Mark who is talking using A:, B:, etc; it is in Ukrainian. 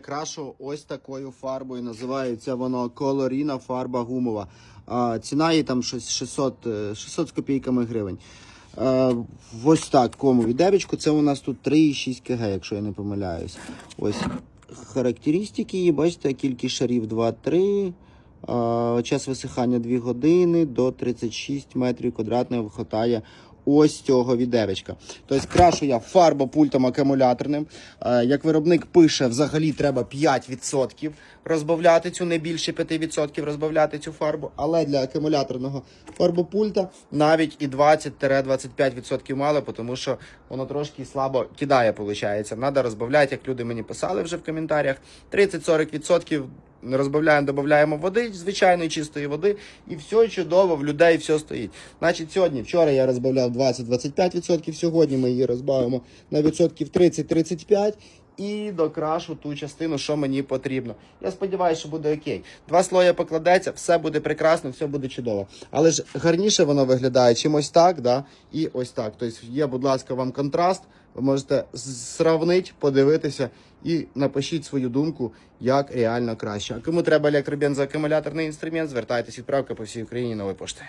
A: Крашу ось такою фарбою. Називається воно колоріна фарба гумова. А, ціна її там щось 600, е, 600 з копійками гривень. Е, в ось такому відеречку. Це у нас тут 3,6 кг, якщо я не помиляюсь. Ось характеристики її, бачите, кількість шарів 2-3. е, Час висихання 2 години до 36 метрів квадратних вихотає ось цього відеречка. Тобто крашу я фарбопультом акумуляторним. Е, Як виробник пише, взагалі треба 5% розбавляти цю, не більше 5% розбавляти цю фарбу. Але для акумуляторного фарбопульта навіть і 20-25% мало, тому що воно трошки слабо кидає, виходить. Треба розбавляти, як люди мені писали вже в коментарях. 30-40% розбавляємо, додаємо води, звичайної чистої води, і все чудово, в людей все стоїть. Значить, сьогодні, вчора я розбавляв 20-25%, сьогодні ми її розбавимо на відсотків 30-35%. І докрашу ту частину, що мені потрібно. Я сподіваюся, що буде окей. Два слоя покладеться, все буде прекрасно, все буде чудово. Але ж гарніше воно виглядає чим ось так, да? і ось так. Тобто є, будь ласка, вам контраст. Ви можете сравнити, подивитися і напишіть свою думку, як реально краще. А кому треба електробензоакумуляторний інструмент, звертайтесь відправка по всій Україні нової пошти.